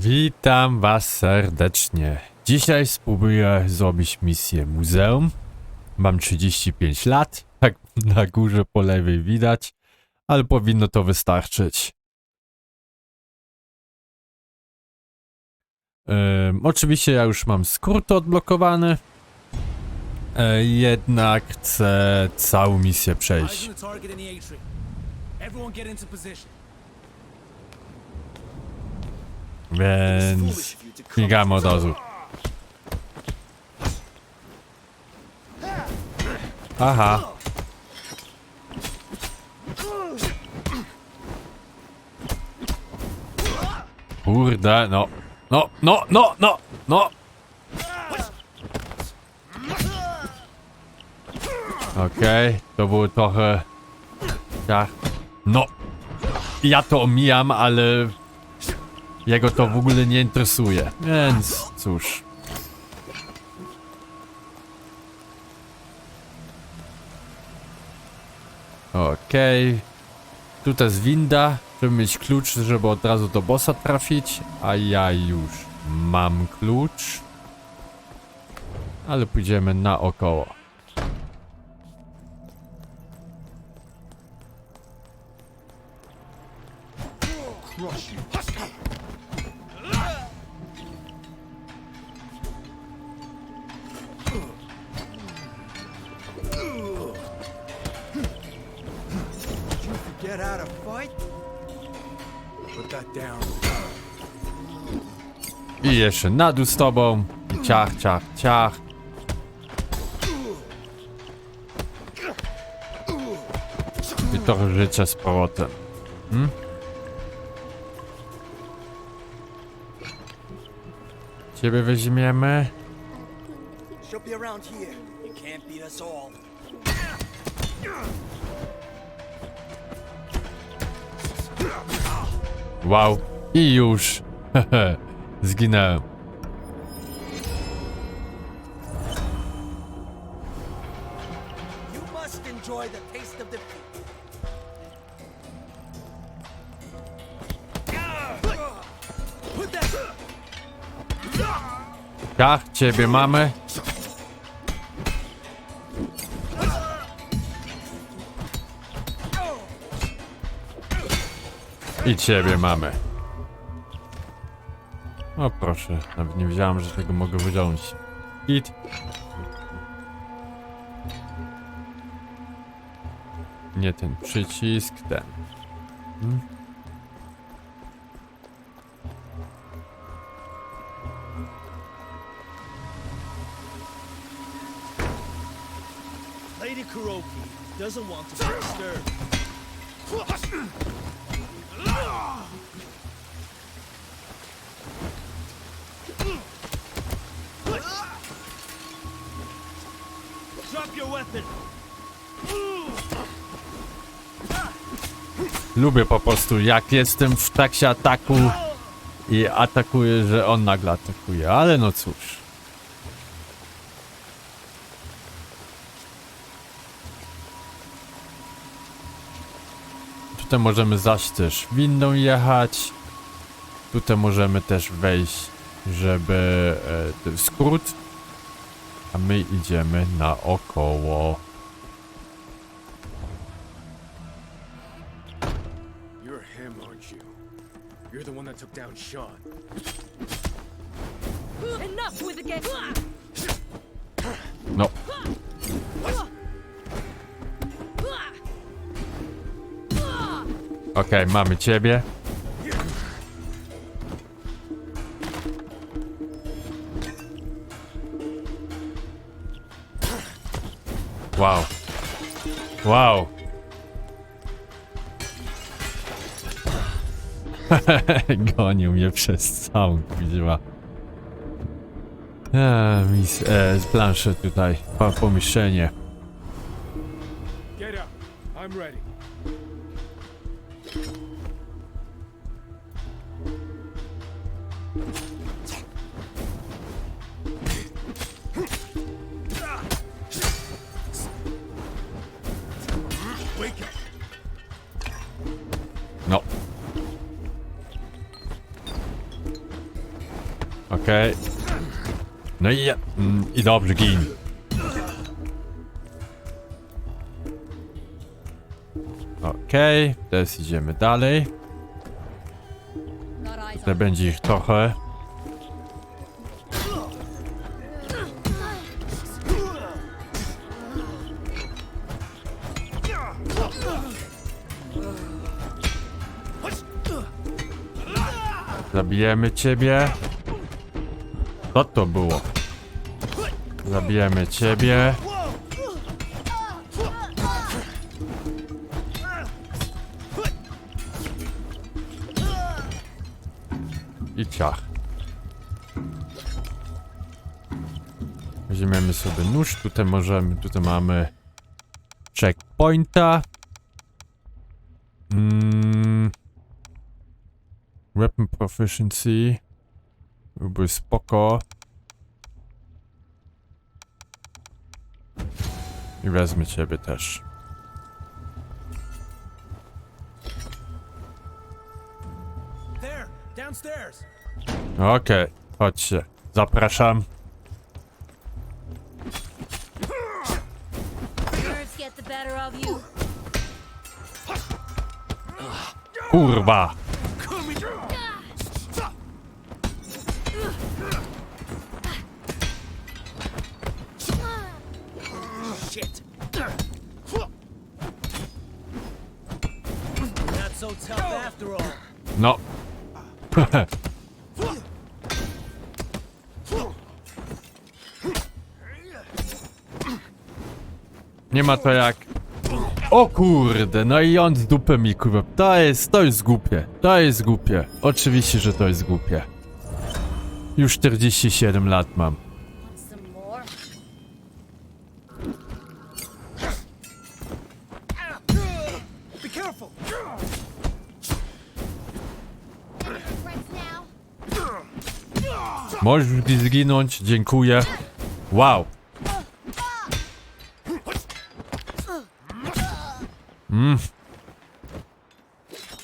Witam was serdecznie. Dzisiaj spróbuję zrobić misję muzeum. Mam 35 lat, tak na górze po lewej widać, ale powinno to wystarczyć. Oczywiście ja już mam skrót odblokowany, e, jednak chcę całą misję przejść. Everyone get into position. Więc śmigamy od razu. Aha. Kurde, no. No, no, no, no, no. Okej, to było trochę... Ja... No. Ja to omijam, ale jego to w ogóle nie interesuje, więc cóż. Okej. Tutaj jest winda, żeby mieć klucz, żeby od razu do bossa trafić, a ja już mam klucz. Ale pójdziemy naokoło. Jeszcze na dół z tobą. I ciach, ciach, ciach. I trochę życia z powrotem. Hmm? Ciebie weźmiemy. Wow. I już. Hehe. Zginęłem. Ciach, ciebie mamy. I ciebie mamy. O proszę, nawet nie wiedziałem, że tego mogę wyciągnąć. Hit. Nie ten przycisk, ten. Hmm? Lady Kuroki doesn't want to be disturbed. Lubię po prostu, jak jestem w trakcie ataku i atakuję, że on nagle atakuje, ale no cóż. Tutaj możemy zaś też windą jechać. Tutaj możemy też wejść, żeby e, skrót. A my idziemy naokoło. Took down Sean. Enough with the game. No, okej, mamy ciebie. Gonił mnie przez całą kuźwa. A, mis, e, z planszy tutaj, po, pomieszczenie. Get up. I'm ready. Okej. No i, mm, i dobrze, gin. Okej, teraz idziemy dalej. Tutaj będzie ich trochę. Zabijemy ciebie. Co to było? Zabijemy ciebie. I ciach. Weźmiemy sobie nóż, tutaj możemy, tutaj mamy checkpointa. Mm. Weapon proficiency. Byłby spoko. I wezmę ciebie też. Okej, chodźcie. Zapraszam. Kurwa! No. Nie ma to jak... O kurde, no i on z dupę mi kurwa. To jest, to jest głupie. To jest głupie. Oczywiście, że to jest głupie. Już 47 lat mam. Możesz zginąć, dziękuję. Wow. Mm.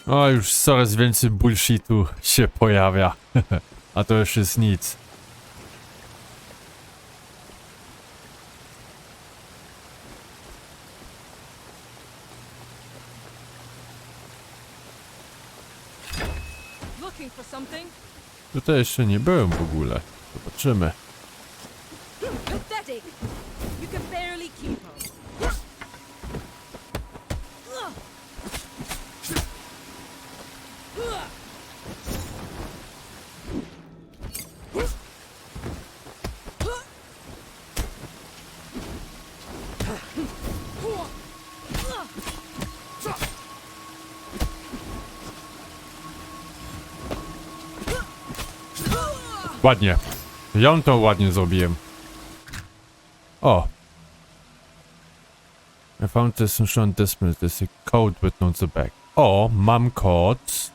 O, już coraz więcej bullshitu się pojawia. A to już jest nic. Tutaj jeszcze nie byłem w ogóle. Zobaczymy. Ładnie. Ja to ładnie zrobiłem. O. I found this on dismiss. There's a code written on the back. O, mam kod.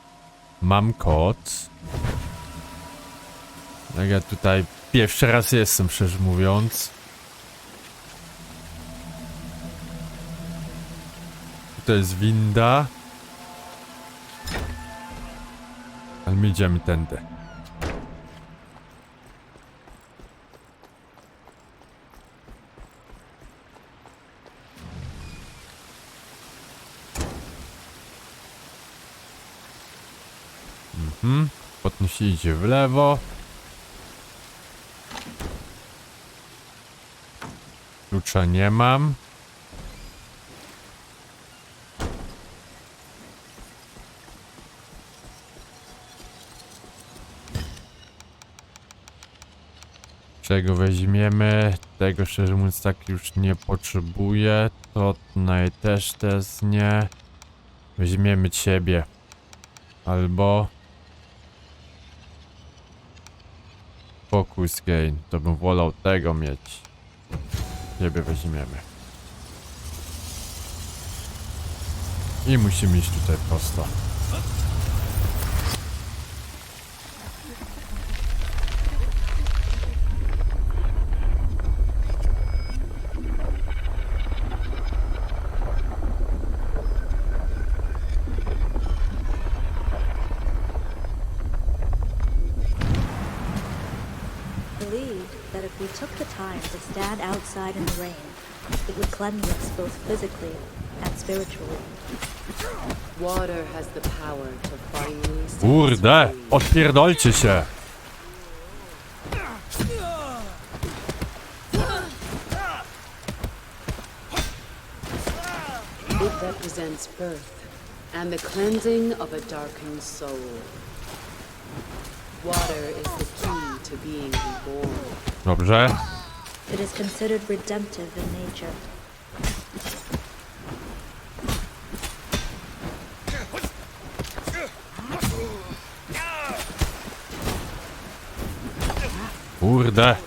Mam kod. Jak ja tutaj pierwszy raz jestem, szczerze mówiąc. To jest winda. Ale my idziemy tędy. Potem w lewo. Klucza nie mam. Czego weźmiemy? Tego szczerze mówiąc tak już nie potrzebuję. To tutaj też też nie. Weźmiemy ciebie. Albo... Focus gain. To bym wolał tego mieć. Ciebie weźmiemy. I musimy iść tutaj prosto. It would cleanse us both physically and spiritually. Water has the power to finally set us Kurde, odpierdolcie się. It represents birth and the cleansing of a darkened soul. Water is the key to being reborn. Dobrze. It is considered redemptive in nature. Kurde.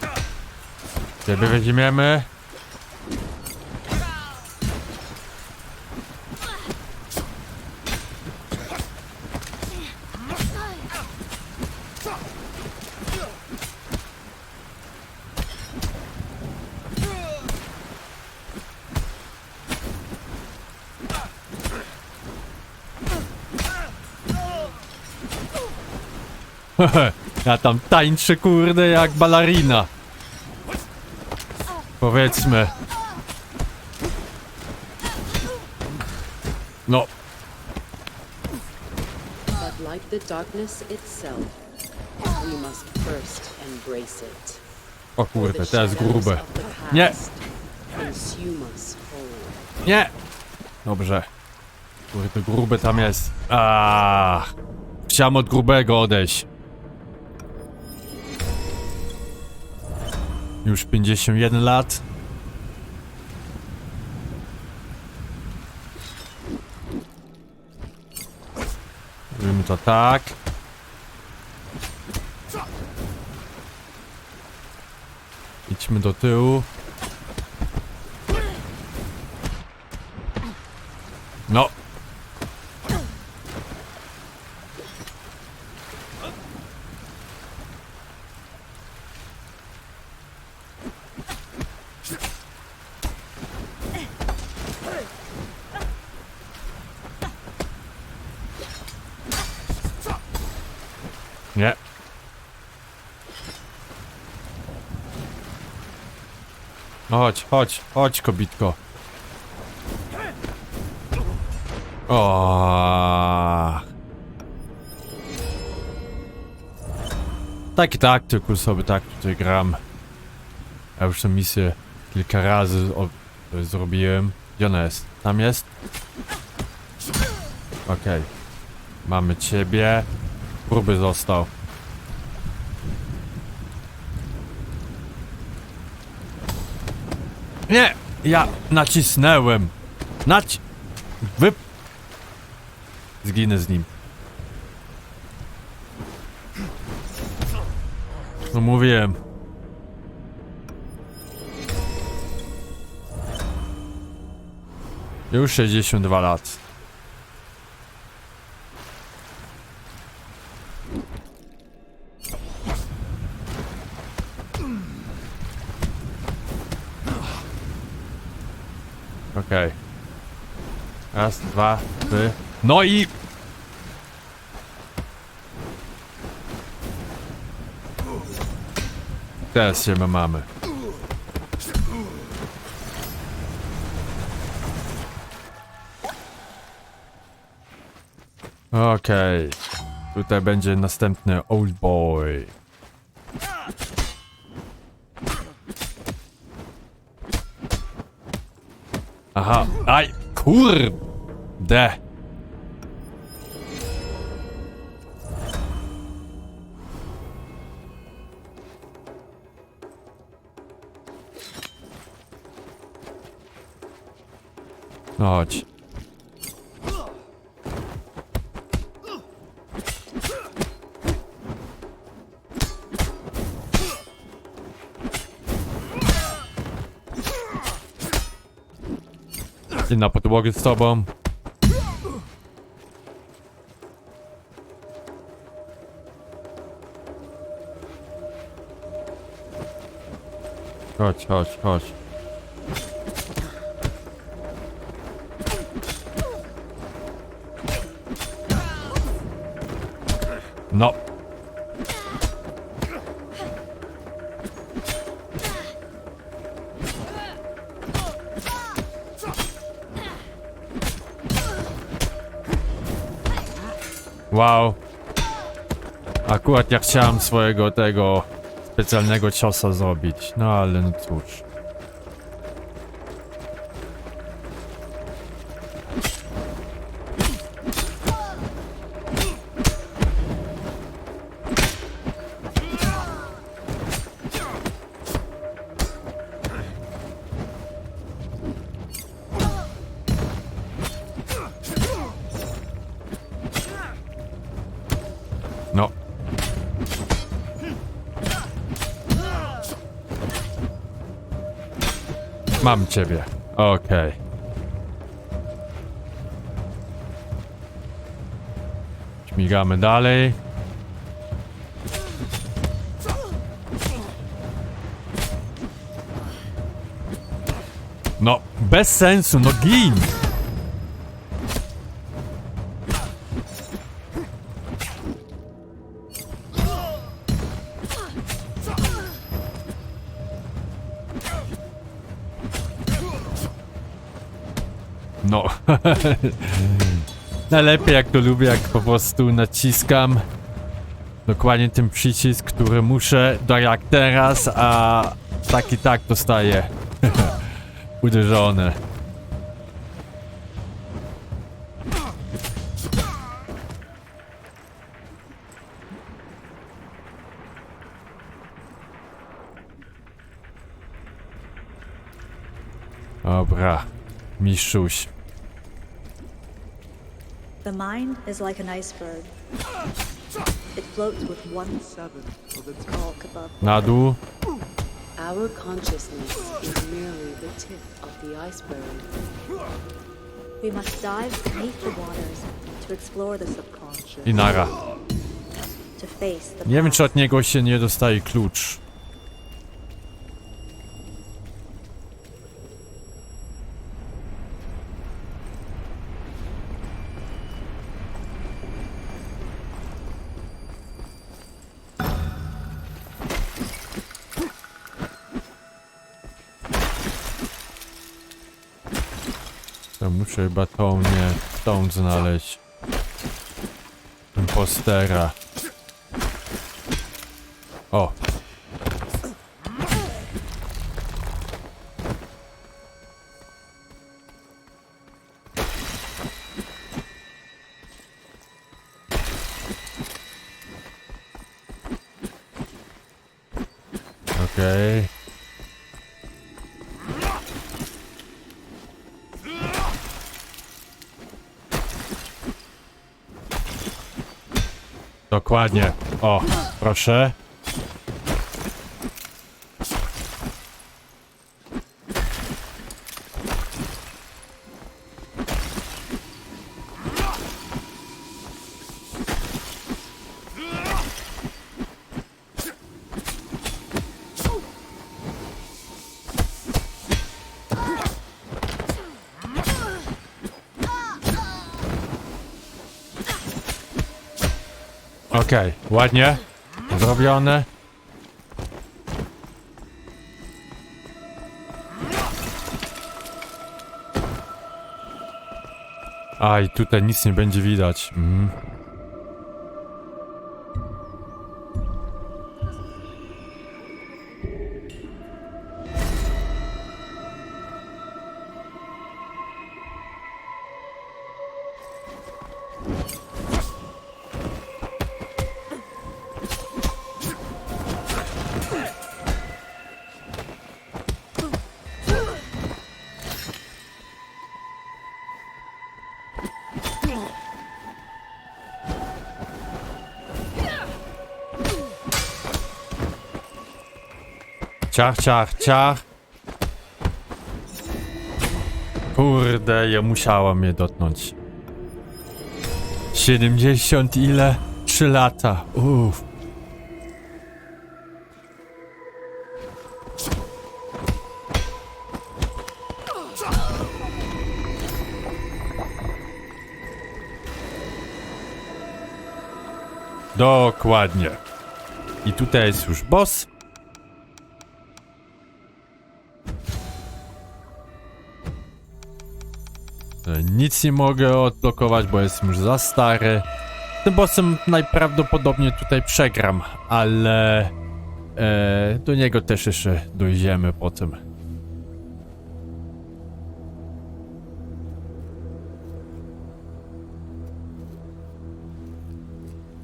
Ciebie. Ja tam tańczę kurde jak balarina. Powiedzmy. No, But like the darkness itself, we must first embrace it. o kurde, to jest grube. Nie. Nie! Dobrze. Kurde, grube tam jest. Aaaa. Chciałem od grubego odejść. Już 51 lat. Robimy to tak. Idźmy do tyłu. No. Nie. No chodź, chodź, chodź, kobitko. O. Tak i tak, tylko sobie tak tutaj gram. Ja już tę misję kilka razy zrobiłem. Gdzie ona jest? Tam jest? Okej. Mamy ciebie. Gruby został. Nie! Ja nacisnęłem. Naci... Wy... Zginę z nim. No mówiłem. Już 62 lat. Raz, dwa, trzy. No i... Teraz się mamy. Okej. Tutaj będzie następny Old Boy. Aha, aj, kurde. No chodź. Na podłogę z tobą. Chodź, chodź, chodź. No. Wow. Akurat ja chciałem swojego tego specjalnego ciosa zrobić. No ale no cóż. Mam ciebie. Okej. Śmigamy dalej. No, bez sensu, no gin! Najlepiej jak to lubię, jak po prostu naciskam dokładnie ten przycisk, który muszę, tak jak teraz, a tak i tak dostaję uderzone. Dobra, mistrzuś. The mind is like an iceberg. It floats with one Seventh of its bulk above. Na dół. Our consciousness is merely the tip of the iceberg. We must dive beneath the waters to explore the subconscious, I Nie wiem, czy od niego się nie dostaje klucz. To muszę chyba tą, nie, tą znaleźć. Impostera. O. Dokładnie. O, proszę. Okej, ładnie. Zrobione. A i tutaj nic nie będzie widać. Mhm. Ciach, ciach, ciach. Kurde, ja musiała mnie dotknąć. 70 ile? 3 lata. Uff. Dokładnie. I tutaj jest już boss. Nic nie mogę odblokować, bo jestem już za stary. tym bossem najprawdopodobniej tutaj przegram, ale e, do niego też jeszcze dojdziemy potem.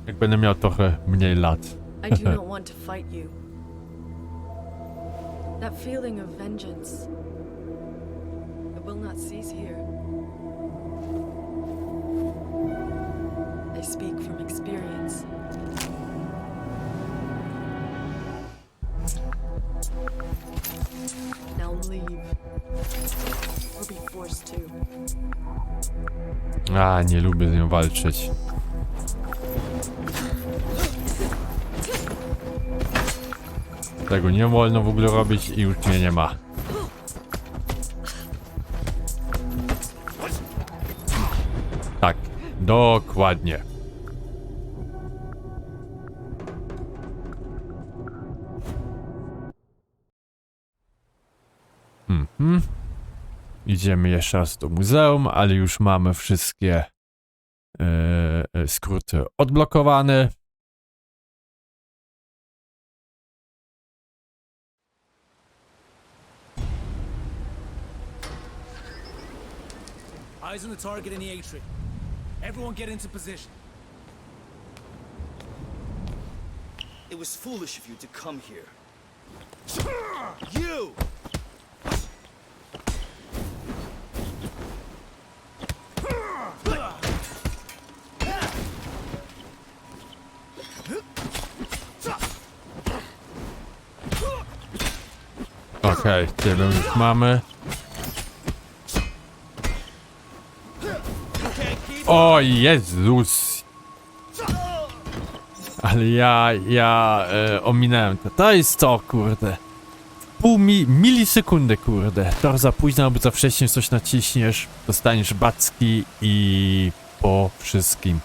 Jak będę miał trochę mniej lat. I do not want to fight you. That feeling of vengeance, it will not cease here. I speak from experience. Now leave, or be forced to. A, nie lubię z nią walczyć. Tego nie wolno w ogóle robić i już mnie nie ma. Tak, dokładnie. Mhm. Idziemy jeszcze raz do muzeum, ale już mamy wszystkie e, skróty odblokowane. Eyes on the target in the atrium. Everyone get into position. It was foolish of you to come here. You! Okej, tyle już mamy. O Jezus! Ale ja, ja e, ominąłem to. To jest to, kurde. Pół mi milisekundy, kurde. To za późno albo za wcześnie coś naciśniesz, dostaniesz backi i po wszystkim.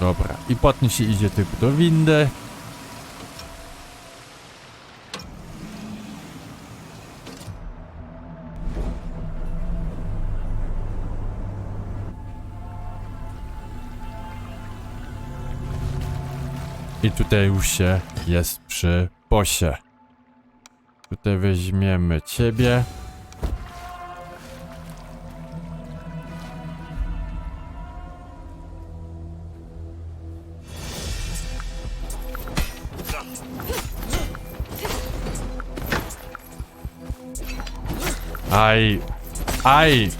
Dobra, i potem się idzie tylko do windy. I tutaj już się jest przy bosie. Tutaj weźmiemy ciebie. Aj, aj.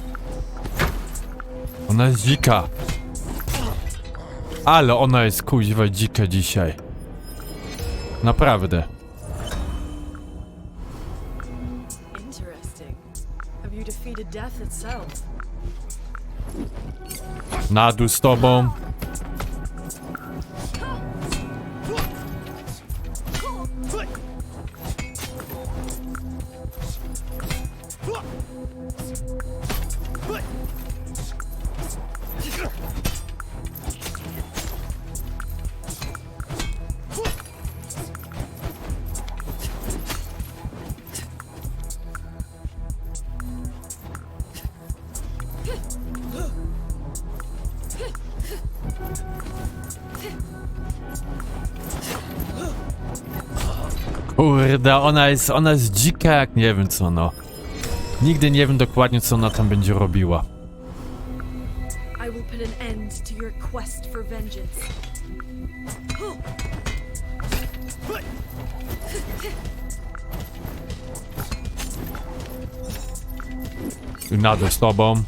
Ona jest dzika. Ale ona jest kuźwa dzika dzisiaj. Naprawdę. Na dół z tobą. Kurde, ona jest, ona jest dzika jak nie wiem co no. Nigdy nie wiem dokładnie co ona tam będzie robiła. I will put an end to your quest for vengeance. Na dół z tobą.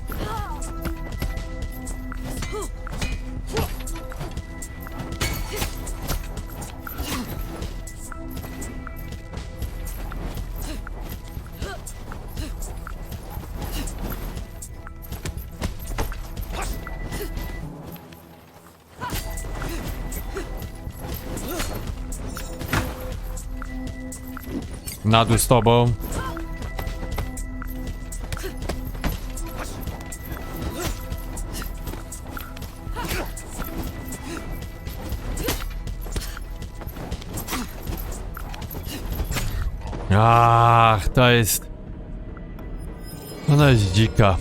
Na dół z tobą. Ach, to jest... Ona jest dzika.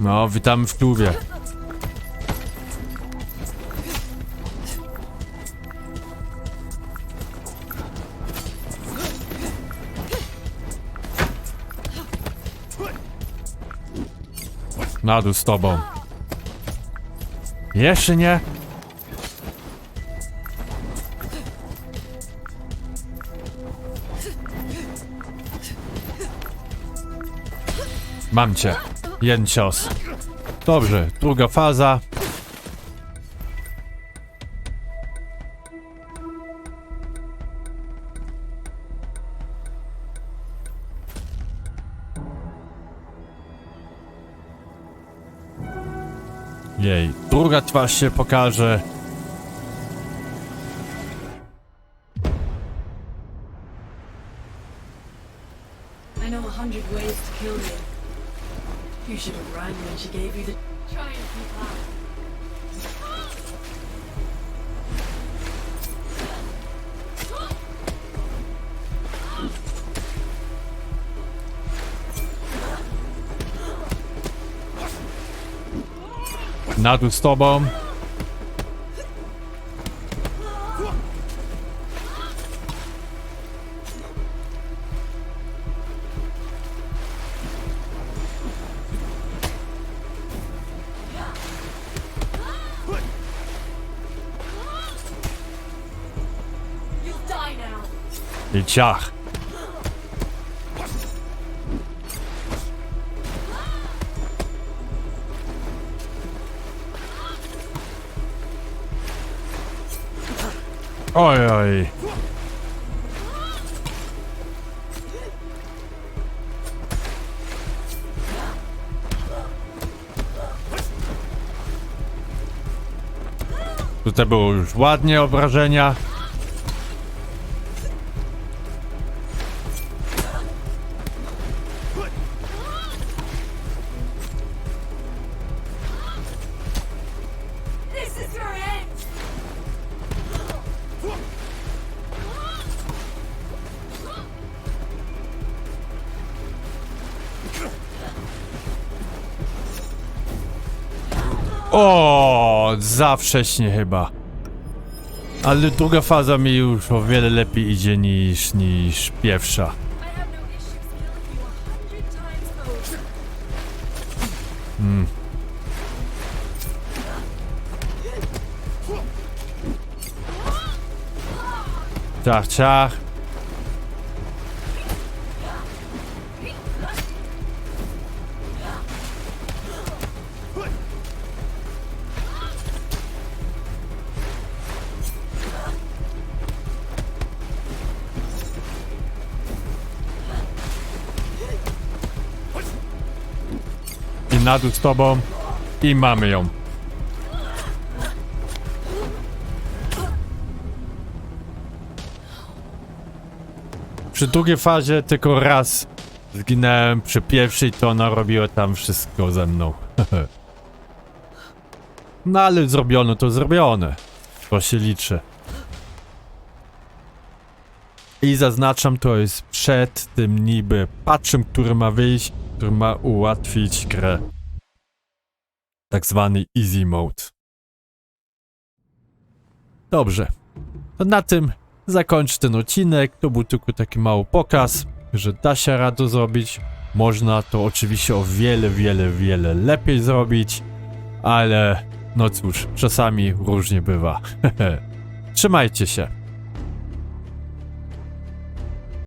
No, witamy w klubie. Na dół z tobą. Jeszcze nie? Mam cię. Jeden cios. Dobrze, druga faza. Jej, druga twarz się pokaże. Na dół z tobą. You'll die now. I ciach. Oj, oj. Tutaj było już ładnie obrażenia. O, za wcześnie chyba. Ale druga faza mi już o wiele lepiej idzie niż, niż pierwsza. I have no na dół z tobą. I mamy ją. Przy drugiej fazie tylko raz zginąłem, przy pierwszej to ona robiła tam wszystko ze mną. no ale zrobione to zrobione. To się liczy. I zaznaczam, to jest przed tym niby patchem, który ma wyjść, który ma ułatwić grę. Tak zwany easy mode. Dobrze. To na tym zakończę ten odcinek. To był tylko taki mały pokaz, że da się radę zrobić. Można to oczywiście o wiele, wiele, wiele lepiej zrobić, ale no cóż, czasami różnie bywa. Trzymajcie się.